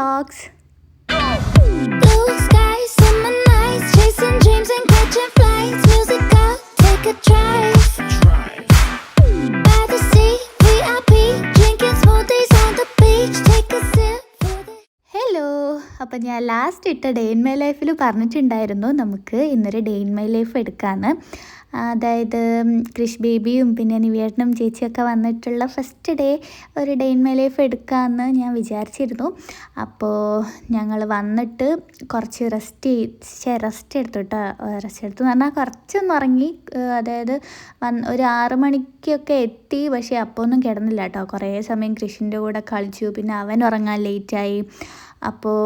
Vlogs അപ്പം ഞാൻ last ഇട്ട ഡേ ഇൻ മൈ ലൈഫിൽ പറഞ്ഞിട്ടുണ്ടായിരുന്നു നമുക്ക് ഇന്നൊരു ഡേ ഇൻ മൈ ലൈഫ് എടുക്കാമെന്ന് അതായത് ക്രിഷ് ബേബിയും പിന്നെ നിവേട്ടനും ചേച്ചിയൊക്കെ വന്നിട്ടുള്ള ഫസ്റ്റ് ഡേ ഒരു ഡേ ഇൻ മൈ ലൈഫ് എടുക്കാമെന്ന് ഞാൻ വിചാരിച്ചിരുന്നു. അപ്പോൾ ഞങ്ങൾ വന്നിട്ട് കുറച്ച് റെസ്റ്റ് ചെയ് റെസ്റ്റ് എടുത്തു കേട്ടോ റെസ്റ്റ് എടുത്തു എന്ന് പറഞ്ഞാൽ കുറച്ചൊന്ന് ഉറങ്ങി. അതായത് വന്ന് ഒരു ആറ് മണിക്കൊക്കെ എത്തി. പക്ഷേ അപ്പോൾ ഒന്നും കിടന്നില്ല കേട്ടോ കുറേ സമയം കൃഷിന്റെ കൂടെ കളിച്ചു. പിന്നെ അവൻ ഉറങ്ങാൻ ലേറ്റായി അപ്പോൾ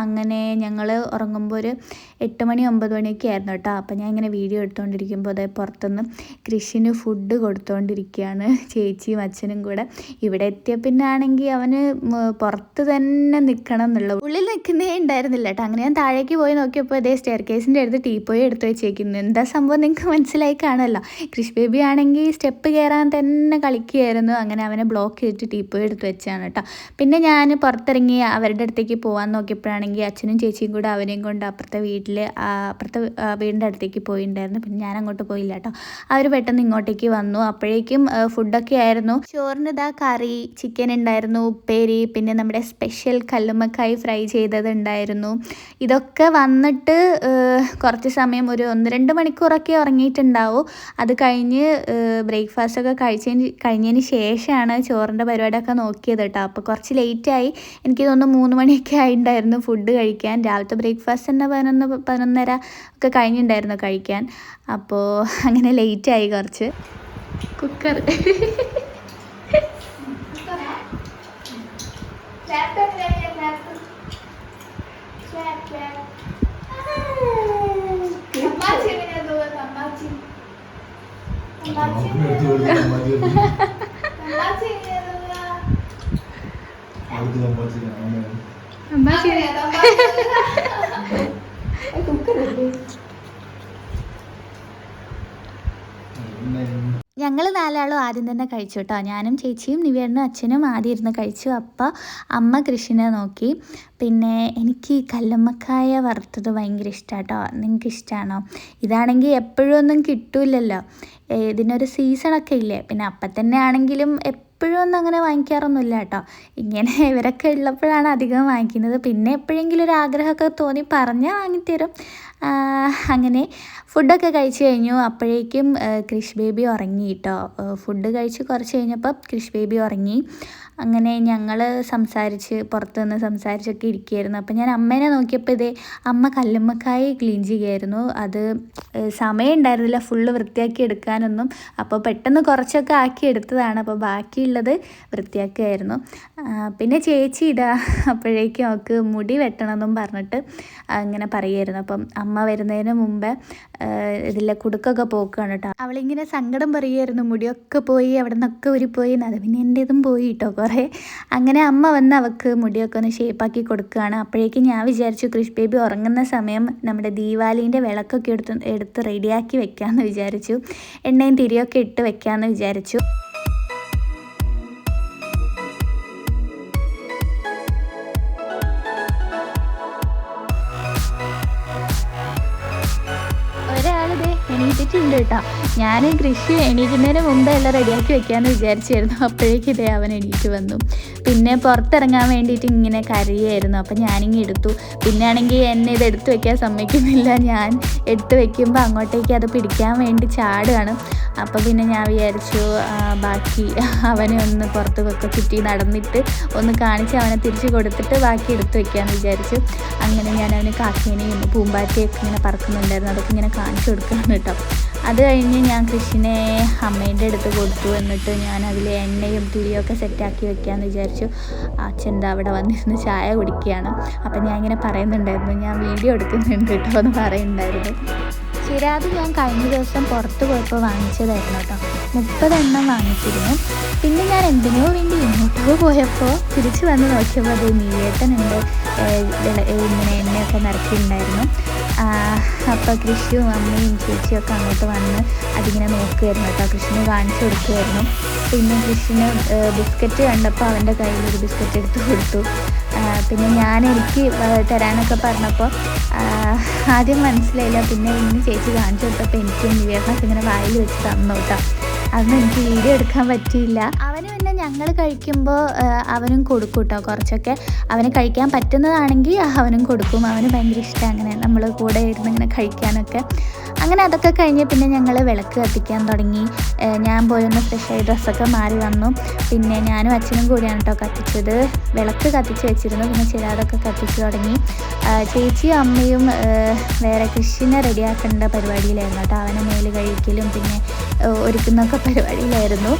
അങ്ങനെ ഞങ്ങൾ ഉറങ്ങുമ്പോൾ ഒരു എട്ട് മണി ഒമ്പത് മണിയൊക്കെ ആയിരുന്നു കേട്ടോ. അപ്പോൾ ഞാൻ ഇങ്ങനെ വീഡിയോ എടുത്തുകൊണ്ടിരിക്കുമ്പോൾ അതേ പുറത്തുനിന്ന് കൃഷിന് ഫുഡ് കൊടുത്തുകൊണ്ടിരിക്കുകയാണ് ചേച്ചിയും അച്ഛനും കൂടെ. ഇവിടെ എത്തിയ പിന്നെ ആണെങ്കിൽ അവന് പുറത്ത് തന്നെ നിൽക്കണം എന്നുള്ളത്. ഉള്ളിൽ നിൽക്കുന്നേ ഉണ്ടായിരുന്നില്ല കേട്ടോ. അങ്ങനെ ഞാൻ താഴേക്ക് പോയി നോക്കിയപ്പോൾ അതേ സ്റ്റെയർ കേസിന്റെ അടുത്ത് ടീപ്പോയി എടുത്ത് വെച്ചേക്കുന്നു. എന്താ സംഭവം നിങ്ങൾക്ക് മനസ്സിലായി കാണുമല്ലോ കൃഷി ബേബി ആണെങ്കിൽ സ്റ്റെപ്പ് കയറാൻ തന്നെ കളിക്കുകയായിരുന്നു അങ്ങനെ അവനെ ബ്ലോക്ക് ചെയ്തിട്ട് ടീപ്പോയി എടുത്ത് വെച്ചാണ് കേട്ടോ. പിന്നെ ഞാൻ പുറത്തിറങ്ങി അവരുടെ അടുത്തേക്ക് പോകാൻ നോക്കിയപ്പോഴാണെങ്കിൽ അച്ഛനും ചേച്ചിയും കൂടെ അവനെയും കൊണ്ട് അപ്പുറത്തെ വീട്ടിൽ അപ്പുറത്തെ വീടിന്റെ അടുത്തേക്ക് പോയിട്ടുണ്ടായിരുന്നു പിന്നെ ഞാൻ അങ്ങോട്ട് പോയില്ല കേട്ടോ. അവർ പെട്ടെന്ന് ഇങ്ങോട്ടേക്ക് വന്നു. അപ്പോഴേക്കും ഫുഡൊക്കെ ആയിരുന്നു. ചോറിന് ഇതാ കറി ചിക്കൻ ഉണ്ടായിരുന്നു ഉപ്പേരി പിന്നെ നമ്മുടെ സ്പെഷ്യൽ കല്ലുമ്മക്കായി ഫ്രൈ ചെയ്തതുണ്ടായിരുന്നു ഇതൊക്കെ വന്നിട്ട് കുറച്ച് സമയം ഒരു ഒന്ന് രണ്ട് മണിക്കൂറൊക്കെ ഉറങ്ങിയിട്ടുണ്ടാവും. അത് കഴിഞ്ഞ് ബ്രേക്ക്ഫാസ്റ്റൊക്കെ കഴിച്ചതിന് കഴിഞ്ഞതിന് ശേഷമാണ് ചോറിന്റെ പരിപാടിയൊക്കെ നോക്കിയത് കേട്ടോ. അപ്പോൾ കുറച്ച് ലേറ്റായി എനിക്ക് തോന്നുന്നു മൂന്ന് മണിയൊക്കെ ആയിട്ടുണ്ടായിരുന്നു ഫുഡ് കഴിക്കാൻ. രാവിലത്തെ ബ്രേക്ക്ഫാസ്റ്റ് തന്നെ പതിനൊന്ന് പതിനൊന്നര ഒക്കെ കഴിഞ്ഞിട്ടുണ്ടായിരുന്നു കഴിക്കാൻ. അപ്പോൾ അങ്ങനെ ലേറ്റായി കുറച്ച്. കുക്കർ ഞങ്ങൾ നാലാളും ആദ്യം തന്നെ കഴിച്ചു കേട്ടോ ഞാനും ചേച്ചിയും നിവേണ്ണും അച്ഛനും ആദ്യം ഇരുന്ന് കഴിച്ചു. അപ്പം അമ്മ കൃഷിനെ നോക്കി. പിന്നെ എനിക്ക് ഈ കല്ലമ്മക്കായ വറുത്തത് ഭയങ്കര ഇഷ്ടമാണ് കേട്ടോ നിങ്ങൾക്ക് ഇഷ്ടമാണോ ഇതാണെങ്കിൽ എപ്പോഴും ഒന്നും കിട്ടൂലല്ലോ. ഇതിനൊരു സീസണൊക്കെ ഇല്ലേ? പിന്നെ അപ്പം തന്നെ ആണെങ്കിലും എപ്പോഴും ഒന്നും അങ്ങനെ വാങ്ങിക്കാറൊന്നുമില്ല കേട്ടോ. ഇങ്ങനെ ഇവരൊക്കെ ഉള്ളപ്പോഴാണ് അധികം വാങ്ങിക്കുന്നത്. പിന്നെ എപ്പോഴെങ്കിലും ഒരു ആഗ്രഹമൊക്കെ തോന്നി പറഞ്ഞാൽ വാങ്ങിത്തരും. അങ്ങനെ ഫുഡൊക്കെ കഴിച്ച് കഴിഞ്ഞു. അപ്പോഴേക്കും ക്രിഷ് ബേബി ഉറങ്ങി കേട്ടോ. ഫുഡ് കഴിച്ച് കുറച്ച് കഴിഞ്ഞപ്പോൾ ക്രിഷ് ബേബി ഉറങ്ങി. അങ്ങനെ ഞങ്ങൾ സംസാരിച്ച് പുറത്ത് നിന്ന് സംസാരിച്ചൊക്കെ ഇരിക്കുകയായിരുന്നു. അപ്പോൾ ഞാൻ അമ്മേനെ നോക്കിയപ്പോൾ ഇതേ അമ്മ കല്ലുമ്മക്കായി ക്ലീൻ ചെയ്യുമായിരുന്നു അത് സമയം ഉണ്ടായിരുന്നില്ല. ഫുള്ള് വൃത്തിയാക്കി എടുക്കാനൊന്നും. അപ്പോൾ പെട്ടെന്ന് കുറച്ചൊക്കെ ആക്കി എടുത്തതാണ്. അപ്പോൾ ബാക്കിയുള്ളത് വൃത്തിയാക്കുകയായിരുന്നു. പിന്നെ ചേച്ചി ഇതാ അപ്പോഴേക്കും അവൾക്ക് മുടി വെട്ടണമെന്നും പറഞ്ഞിട്ട് അങ്ങനെ പറയുമായിരുന്നു അപ്പം വരുന്നതിന് മുമ്പേ ഇതിലെ കുടുക്കൊക്കെ പോക്കുകയാണ് കേട്ടോ അവളിങ്ങനെ സങ്കടം പറയുമായിരുന്നു മുടിയൊക്കെ പോയി അവിടെ നിന്നൊക്കെ ഒരു പോയി അത് പിന്നെ എന്റെതും പോയി കേട്ടോ കുറേ. അങ്ങനെ അമ്മ വന്ന് അവൾക്ക് മുടിയൊക്കെ ഒന്ന് ഷേപ്പാക്കി കൊടുക്കുകയാണ് അപ്പോഴേക്കും ഞാൻ വിചാരിച്ചു കൃഷി ബേബി ഉറങ്ങുന്ന സമയം നമ്മുടെ ദീപാലിന്റെ വിളക്കൊക്കെ എടുത്ത് എടുത്ത് റെഡിയാക്കി വെക്കാമെന്ന് വിചാരിച്ചു. എണ്ണയും തിരിയൊക്കെ ഇട്ട് വെക്കാമെന്ന് വിചാരിച്ചു. എണീറ്റിട്ടുണ്ട് കേട്ടോ. ഞാൻ കൃഷി എണീക്കുന്നതിന് മുമ്പേ എല്ലാം റെഡിയാക്കി വെക്കാമെന്ന് വിചാരിച്ചായിരുന്നു. അപ്പോഴേക്കും ഇതേ അവൻ എണീറ്റ് വന്നു. പിന്നെ പുറത്തിറങ്ങാൻ വേണ്ടിയിട്ട് ഇങ്ങനെ കരയായിരുന്നു. അപ്പം ഞാനിങ്ങനെ എടുത്തു. പിന്നെ ആണെങ്കിൽ എന്നെ ഇത് എടുത്തു വെക്കാൻ സമ്മതിക്കുന്നില്ല. ഞാൻ എടുത്തു വെക്കുമ്പോൾ അങ്ങോട്ടേക്ക് അത് പിടിക്കാൻ വേണ്ടി ചാടുകയാണ്. അപ്പോൾ പിന്നെ ഞാൻ വിചാരിച്ചു ബാക്കി അവനെ ഒന്ന് പുറത്തൊക്കെ ചുറ്റി നടന്നിട്ട് ഒന്ന് കാണിച്ച് അവനെ തിരിച്ച് കൊടുത്തിട്ട് ബാക്കി എടുത്തു വെക്കാമെന്ന് വിചാരിച്ചു. അങ്ങനെ ഞാൻ അവന് കാക്കേനെയും പൂമ്പാറ്റയൊക്കെ ഇങ്ങനെ പറക്കുന്നുണ്ടായിരുന്നു. അതൊക്കെ ഇങ്ങനെ കാണിച്ചു കൊടുക്കുകയാണ് കേട്ടോ. അത് കഴിഞ്ഞ് ഞാൻ കൃഷിനെ അമ്മേന്റെ അടുത്ത് കൊടുത്തു. എന്നിട്ട് ഞാൻ അതിൽ എണ്ണയും തിരിയൊക്കെ സെറ്റാക്കി വെക്കാമെന്ന് വിചാരിച്ചു. അച്ഛൻ എന്താ അവിടെ വന്നിരുന്ന് ചായ കുടിക്കുകയാണ്. അപ്പം ഞാൻ ഇങ്ങനെ പറയുന്നുണ്ടായിരുന്നു. ഞാൻ വീഡിയോ എടുക്കുന്നുണ്ട് കേട്ടോ എന്ന് പറയുന്നുണ്ടായിരുന്നു. ചിരാത് ഞാൻ കഴിഞ്ഞ ദിവസം പുറത്ത് പോയപ്പോൾ വാങ്ങിച്ചതായിരുന്നു കേട്ടോ. മുപ്പതെണ്ണം വാങ്ങിച്ചിരുന്നു. പിന്നെ ഞാൻ എന്തിനോ വേണ്ടി ഇങ്ങോട്ട് പോയപ്പോൾ തിരിച്ചു വന്ന് നോക്കിയപ്പോൾ അത് നീയേട്ടൻ ഉണ്ട് ഇങ്ങനെ എണ്ണയൊക്കെ നിറച്ചിട്ടുണ്ടായിരുന്നു അപ്പോൾ കൃഷിയും അമ്മയും ചേച്ചിയൊക്കെ അങ്ങോട്ട് വന്ന് അതിങ്ങനെ നോക്കുമായിരുന്നു കേട്ടോ. കൃഷിന് കാണിച്ചു കൊടുക്കുമായിരുന്നു പിന്നെ കൃഷിന് ബിസ്ക്കറ്റ് കണ്ടപ്പോൾ അവന്റെ കയ്യിൽ ഒരു ബിസ്ക്കറ്റ് എടുത്ത് കൊടുത്തു. പിന്നെ ഞാൻ എനിക്ക് തരാനൊക്കെ പറഞ്ഞപ്പോൾ ആദ്യം മനസ്സിലായില്ല. പിന്നെ ഇന്ന് ചേച്ചി കാണിച്ചു കൊടുത്തപ്പോൾ എനിക്കും വിവേകാസ് ഇങ്ങനെ വായിൽ വെച്ച് തന്നു കേട്ടോ. അതൊന്നും എനിക്ക് വീഡിയോ എടുക്കാൻ പറ്റിയില്ല. അവന് പിന്നെ ഞങ്ങൾ കഴിക്കുമ്പോൾ അവനും കൊടുക്കും കേട്ടോ കുറച്ചൊക്കെ. അവന് കഴിക്കാൻ പറ്റുന്നതാണെങ്കിൽ അവനും കൊടുക്കും. അവന് ഭയങ്കര ഇഷ്ടമാണ് അങ്ങനെ നമ്മൾ കൂടെ ഇരുന്ന് ഇങ്ങനെ കഴിക്കാനൊക്കെ. അങ്ങനെ അതൊക്കെ കഴിഞ്ഞ് പിന്നെ ഞങ്ങൾ വിളക്ക് കത്തിക്കാൻ തുടങ്ങി. ഞാൻ പോയൊന്ന് ഫ്രഷായി ഡ്രസ്സൊക്കെ മാറി വന്നു. പിന്നെ ഞാനും അച്ഛനും കൂടിയാണ് കേട്ടോ കത്തിച്ചത്. വിളക്ക് കത്തിച്ച് വെച്ചിരുന്നു. പിന്നെ ചിരാതൊക്കെ കത്തിച്ച് തുടങ്ങി. ചേച്ചിയും അമ്മയും വേറെ കൃഷിനെ റെഡിയാക്കേണ്ട പരിപാടിയിലായിരുന്നു കേട്ടോ അവനെ മേൽ കഴിക്കലും പിന്നെ ഒരുക്കുന്നൊക്കെ പരിപാടിയിലായിരുന്നു.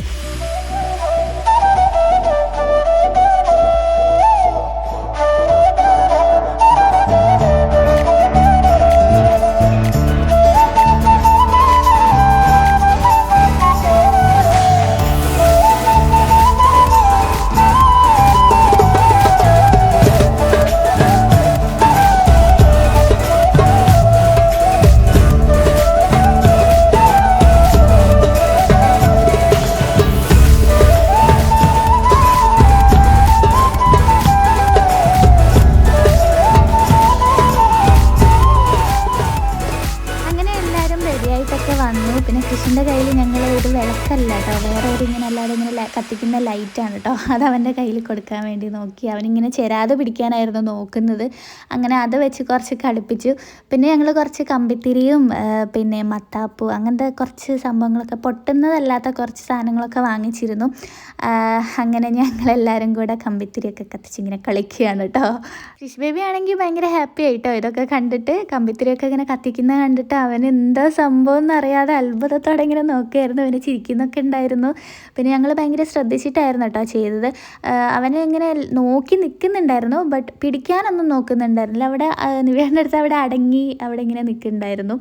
കത്തിക്കുന്ന ലൈറ്റാണ് കേട്ടോ അത് അവന്റെ കയ്യിൽ കൊടുക്കാൻ വേണ്ടി നോക്കി. അവനിങ്ങനെ ചെരാതെ പിടിക്കാനായിരുന്നു നോക്കുന്നത്. അങ്ങനെ അത് വെച്ച് കുറച്ച് കളിപ്പിച്ചു. പിന്നെ ഞങ്ങൾ കുറച്ച് കമ്പിത്തിരിയും പിന്നെ മത്താപ്പു അങ്ങനത്തെ കുറച്ച് സംഭവങ്ങളൊക്കെ പൊട്ടുന്നതല്ലാത്ത കുറച്ച് സാധനങ്ങളൊക്കെ വാങ്ങിച്ചിരുന്നു. അങ്ങനെ ഞങ്ങളെല്ലാവരും കൂടെ കമ്പിത്തിരിയൊക്കെ കത്തിച്ചിങ്ങനെ കളിക്കുകയാണ് കേട്ടോ ഫിഷ് ബേബി ആണെങ്കിൽ ഭയങ്കര ഹാപ്പി ആയിട്ടോ? ഇതൊക്കെ കണ്ടിട്ട് കമ്പിത്തിരിയൊക്കെ ഇങ്ങനെ കത്തിക്കുന്നത് കണ്ടിട്ട് അവൻ എന്താ സംഭവം എന്നറിയാതെ അത്ഭുതത്തോടെ ഇങ്ങനെ നോക്കുകയായിരുന്നു അവന് ചിരിക്കുന്നൊക്കെ ഉണ്ടായിരുന്നു. പിന്നെ ഞങ്ങൾ ഭയങ്കര ശ്രദ്ധിച്ചിട്ടായിരുന്നു കേട്ടോ ചെയ്തത്. അവനെ ഇങ്ങനെ നോക്കി നിൽക്കുന്നുണ്ടായിരുന്നു ബട്ട് പിടിക്കാനൊന്നും നോക്കുന്നുണ്ടായിരുന്നില്ല. അവിടെ നിവേണ്ട അടുത്ത് അവിടെ അടങ്ങി അവിടെ ഇങ്ങനെ നിൽക്കുന്നുണ്ടായിരുന്നു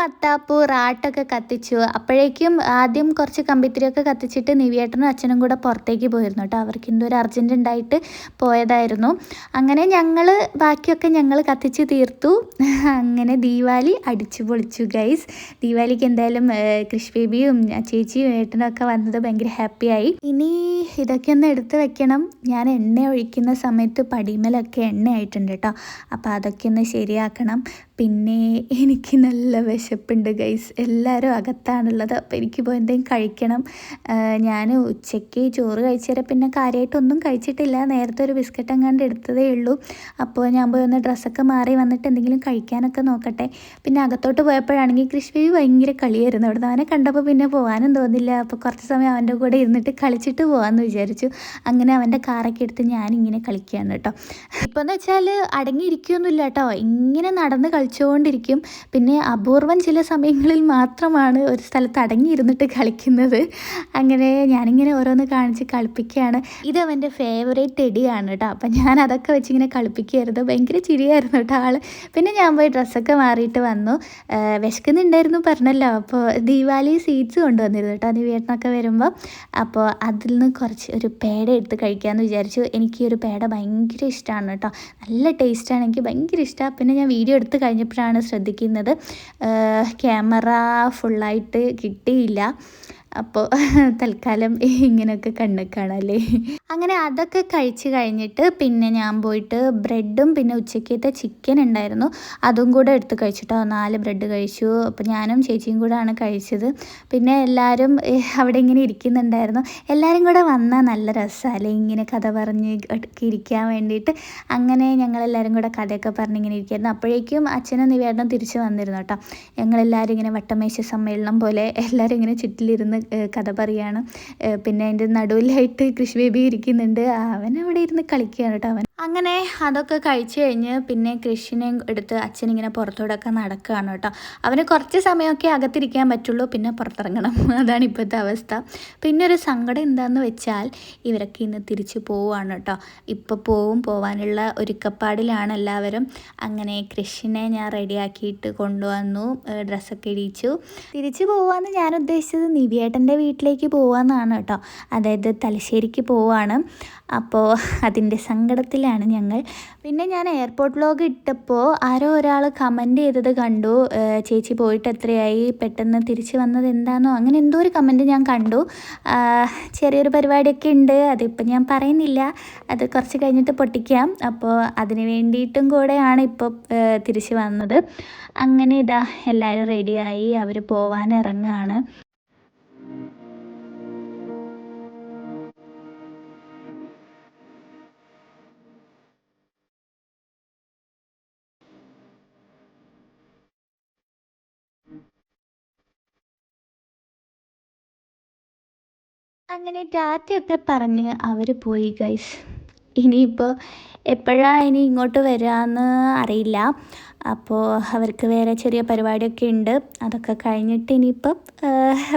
മത്താപ്പൂ റാട്ടൊക്കെ കത്തിച്ചു. അപ്പോഴേക്കും ആദ്യം കുറച്ച് കമ്പിത്തിരിയൊക്കെ കത്തിച്ചിട്ട് നിവിയേട്ടനും അച്ഛനും കൂടെ പുറത്തേക്ക് പോയിരുന്നു കേട്ടോ. അവർക്ക് എന്തോ ഒരു അർജന്റ് ഉണ്ടായിട്ട് പോയതായിരുന്നു. അങ്ങനെ ഞങ്ങൾ ബാക്കിയൊക്കെ ഞങ്ങൾ കത്തിച്ച് തീർത്തു. അങ്ങനെ ദീപാവലി അടിച്ചു പൊളിച്ചു ഗൈസ് ദീപാവലിക്ക് എന്തായാലും കൃഷ് ബേബിയും ചേച്ചിയും ഏട്ടനും ഒക്കെ വന്നത് ഭയങ്കര ഹാപ്പിയായി ഇനി ഇതൊക്കെ ഒന്ന് എടുത്ത് വെക്കണം. ഞാൻ എണ്ണ ഒഴിക്കുന്ന സമയത്ത് പടിമലൊക്കെ എണ്ണ ആയിട്ടുണ്ട് കേട്ടോ. അപ്പോൾ അതൊക്കെ ഒന്ന് ശരിയാക്കണം. പിന്നെ എനിക്ക് നല്ല വിശപ്പുണ്ട് ഗൈസ് എല്ലാവരും അകത്താണുള്ളത്. അപ്പോൾ എനിക്ക് പോയി എന്തെങ്കിലും കഴിക്കണം. ഞാൻ ഉച്ചയ്ക്ക് ചോറ് കഴിച്ചേരം പിന്നെ കാര്യമായിട്ടൊന്നും കഴിച്ചിട്ടില്ല. നേരത്തെ ഒരു ബിസ്ക്കറ്റ് എങ്ങാണ്ട് എടുത്തതേ ഉള്ളൂ. അപ്പോൾ ഞാൻ പോയി ഒന്ന് ഡ്രസ്സൊക്കെ മാറി വന്നിട്ട് എന്തെങ്കിലും കഴിക്കാനൊക്കെ നോക്കട്ടെ. പിന്നെ അകത്തോട്ട് പോയപ്പോഴാണെങ്കിൽ കൃഷ്ണി ഭയങ്കര കളിയായിരുന്നു. അവിടെ അവനെ കണ്ടപ്പോൾ പിന്നെ പോകാനും തോന്നില്ല. അപ്പോൾ കുറച്ച് സമയം അവന്റെ കൂടെ ഇരുന്നിട്ട് കളിച്ചിട്ട് പോകാമെന്ന് വിചാരിച്ചു. അങ്ങനെ അവന്റെ കാറൊക്കെ എടുത്ത് ഞാനിങ്ങനെ കളിക്കുകയാണ് കേട്ടോ. ഇപ്പോൾ എന്ന് വെച്ചാൽ അടങ്ങിയിരിക്കുകയൊന്നുമില്ല കേട്ടോ. ഇങ്ങനെ നടന്ന് കളിച്ചുകൊണ്ടിരിക്കും പിന്നെ അപൂർവം ചില സമയങ്ങളിൽ മാത്രമാണ് ഒരു സ്ഥലത്ത് അടങ്ങിയിരുന്നിട്ട് കളിക്കുന്നത്. അങ്ങനെ ഞാനിങ്ങനെ ഓരോന്ന് കാണിച്ച് കളിപ്പിക്കുകയാണ്. ഇത് അവന്റെ ഫേവറേറ്റ് ടെഡിയാണ് കേട്ടോ അപ്പം ഞാൻ അതൊക്കെ വെച്ചിങ്ങനെ കളിപ്പിക്കുകയായിരുന്നു. ഭയങ്കര ചിരിയായിരുന്നു കേട്ടോ ആൾ പിന്നെ ഞാൻ പോയി ഡ്രസ്സൊക്കെ മാറിയിട്ട് വന്നു. വിശക്കുന്നുണ്ടായിരുന്നു പറഞ്ഞല്ലോ. അപ്പോൾ ദീപാവലി സീഡ്സ് കൊണ്ടുവന്നിരുന്നു കേട്ടോ നിവേട്ടനൊക്കെ വരുമ്പോൾ അപ്പോൾ അതിൽ നിന്ന് കുറച്ച് ഒരു പേട എടുത്ത് കഴിക്കാമെന്ന് വിചാരിച്ചു. എനിക്ക് ഈ ഒരു പേട ഭയങ്കര ഇഷ്ടമാണ് കേട്ടോ നല്ല ടേസ്റ്റാണ് എനിക്ക് ഭയങ്കര ഇഷ്ടമാണ് പിന്നെ ഞാൻ വീഡിയോ എടുത്ത് കഴിഞ്ഞപ്പോഴാണ് ശ്രദ്ധിക്കുന്നത്. ക്യാമറ ഫുള്ളായിട്ട് കിട്ടിയില്ല. അപ്പോൾ തൽക്കാലം ഇങ്ങനെയൊക്കെ കണ്ണ് കാണാല്ലേ അങ്ങനെ അതൊക്കെ കഴിച്ച് കഴിഞ്ഞിട്ട് പിന്നെ ഞാൻ പോയിട്ട് ബ്രെഡും പിന്നെ ഉച്ചക്കത്തെ ചിക്കൻ ഉണ്ടായിരുന്നു. അതും കൂടെ എടുത്ത് കഴിച്ചിട്ടോ. നാല് ബ്രെഡ് കഴിച്ചു. അപ്പോൾ ഞാനും ചേച്ചിയും കൂടെയാണ് കഴിച്ചത്. പിന്നെ എല്ലാവരും അവിടെ ഇങ്ങനെ ഇരിക്കുന്നുണ്ടായിരുന്നു. എല്ലാവരും കൂടെ വന്നാൽ നല്ല രസമല്ലേ ഇങ്ങനെ കഥ പറഞ്ഞ് ഇരിക്കാൻ വേണ്ടിയിട്ട്. അങ്ങനെ ഞങ്ങളെല്ലാവരും കൂടെ കഥയൊക്കെ പറഞ്ഞ് ഇങ്ങനെ ഇരിക്കുമായിരുന്നു അപ്പോഴേക്കും അച്ഛനും നിവേദനം തിരിച്ച് വന്നിരുന്നു കേട്ടോ. ഞങ്ങളെല്ലാവരും ഇങ്ങനെ വട്ടമേശ സമ്മേളനം പോലെ എല്ലാവരും ഇങ്ങനെ ചുറ്റിലിരുന്ന് കഥ പറയുകയാണ് പിന്നെ അതിന്റെ നടുവിലായിട്ട് കൃഷി ബേബി ഇരിക്കുന്നുണ്ട്. അവൻ അവിടെ ഇരുന്ന് കളിക്കുകയാണ് കേട്ടോ അവൻ. അങ്ങനെ അതൊക്കെ കഴിച്ചു കഴിഞ്ഞ് പിന്നെ കൃഷിനെ എടുത്ത് അച്ഛനിങ്ങനെ പുറത്തോടൊക്കെ നടക്കുകയാണ് കേട്ടോ. അവന് കുറച്ച് സമയമൊക്കെ അകത്തിരിക്കാൻ പറ്റുള്ളൂ. പിന്നെ പുറത്തിറങ്ങണം. അതാണ് ഇപ്പോഴത്തെ അവസ്ഥ. പിന്നെ ഒരു സങ്കടം എന്താണെന്ന് വെച്ചാൽ ഇവരൊക്കെ ഇന്ന് തിരിച്ചു പോവുകയാണ് കേട്ടോ. ഇപ്പോൾ പോവും. പോവാനുള്ള ഒരുക്കപ്പാടിലാണ് എല്ലാവരും. അങ്ങനെ കൃഷിനെ ഞാൻ റെഡിയാക്കിയിട്ട് കൊണ്ടുവന്നു. ഡ്രസ്സൊക്കെ ഇടിച്ചു. തിരിച്ചു പോവാന്ന് ഞാൻ ഉദ്ദേശിച്ചത് നിവിയേട്ടന്റെ വീട്ടിലേക്ക് പോവാന്നാണ് കേട്ടോ. അതായത് തലശ്ശേരിക്ക് പോവാണ്. അപ്പോൾ അതിന്റെ സങ്കടത്തിലാണ് ഞങ്ങൾ. പിന്നെ ഞാൻ എയർപോർട്ട് വ്ലോഗ് ഇട്ടപ്പോൾ ആരോ ഒരാൾ കമന്റ് ചെയ്തത് കണ്ടു. ചേച്ചി പോയിട്ട് എത്രയായി? പെട്ടെന്ന് തിരിച്ച് വന്നത് എന്താണോ അങ്ങനെ എന്തോ ഒരു കമന്റ് ഞാൻ കണ്ടു. ചെറിയൊരു പരിപാടിയൊക്കെ ഉണ്ട്. അതിപ്പോൾ ഞാൻ പറയുന്നില്ല. അത് കുറച്ച് കഴിഞ്ഞിട്ട് പൊട്ടിക്കാം. അപ്പോൾ അതിന് വേണ്ടിയിട്ടും കൂടെയാണ് ഇപ്പോൾ തിരിച്ച് വന്നത്. അങ്ങനെ ഇതാ എല്ലാവരും റെഡിയായി അവർ പോവാൻ ഇറങ്ങുകയാണ് അങ്ങനെ ടാറ്റയൊക്കെ പറഞ്ഞ് അവർ പോയി ഗൈസ് ഇനിയിപ്പോൾ എപ്പോഴാണ് ഇനി ഇങ്ങോട്ട് വരാമെന്ന് അറിയില്ല. അപ്പോൾ അവർക്ക് വേറെ ചെറിയ പരിപാടിയൊക്കെ ഉണ്ട്. അതൊക്കെ കഴിഞ്ഞിട്ട് ഇനിയിപ്പം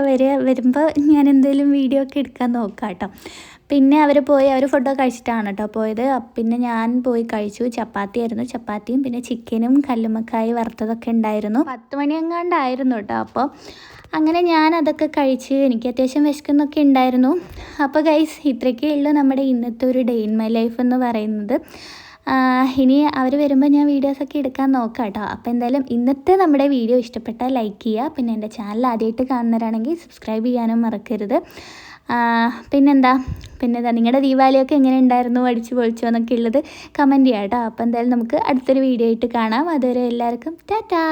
വരിക വരുമ്പോൾ ഞാൻ എന്തെങ്കിലും വീഡിയോ ഒക്കെ എടുക്കാൻ നോക്കാം കേട്ടോ പിന്നെ അവർ പോയി അവർ ഫുഡൊക്കെ കഴിച്ചിട്ടാണ് കേട്ടോ പോയത്. പിന്നെ ഞാൻ പോയി കഴിച്ചു. ചപ്പാത്തി ആയിരുന്നു. ചപ്പാത്തിയും പിന്നെ ചിക്കനും കല്ലുമ്മക്കായി വറുത്തതൊക്കെ ഉണ്ടായിരുന്നു. പത്ത് മണി എങ്ങാണ്ടായിരുന്നു കേട്ടോ അപ്പോൾ അങ്ങനെ ഞാൻ അതൊക്കെ കഴിച്ച് എനിക്ക് അത്യാവശ്യം വിശക്കുന്നൊക്കെ ഉണ്ടായിരുന്നു. അപ്പോൾ ഗൈസ് ഇത്രയൊക്കെ ഉള്ളൂ നമ്മുടെ ഇന്നത്തെ ഒരു ഡേ ഇൻ മൈ ലൈഫ് എന്ന് പറയുന്നത്. ഇനി അവർ വരുമ്പോൾ ഞാൻ വീഡിയോസൊക്കെ എടുക്കാൻ നോക്കാം കേട്ടോ അപ്പോൾ എന്തായാലും ഇന്നത്തെ നമ്മുടെ വീഡിയോ ഇഷ്ടപ്പെട്ടാൽ ലൈക്ക് ചെയ്യുക. പിന്നെ എന്റെ ചാനൽ ആദ്യമായിട്ട് കാണുന്നവരാണെങ്കിൽ സബ്സ്ക്രൈബ് ചെയ്യാനും മറക്കരുത്. പിന്നെന്താ? പിന്നെന്താ? നിങ്ങളുടെ ദീപാവലിയൊക്കെ എങ്ങനെ ഉണ്ടായിരുന്നു അടിച്ചു പൊളിച്ചോ എന്നൊക്കെ ഉള്ളത് കമന്റ് ചെയ്യാം കേട്ടോ അപ്പോൾ എന്തായാലും നമുക്ക് അടുത്തൊരു വീഡിയോ ആയിട്ട് കാണാം. അതുവരെ എല്ലാവർക്കും ടാറ്റാ!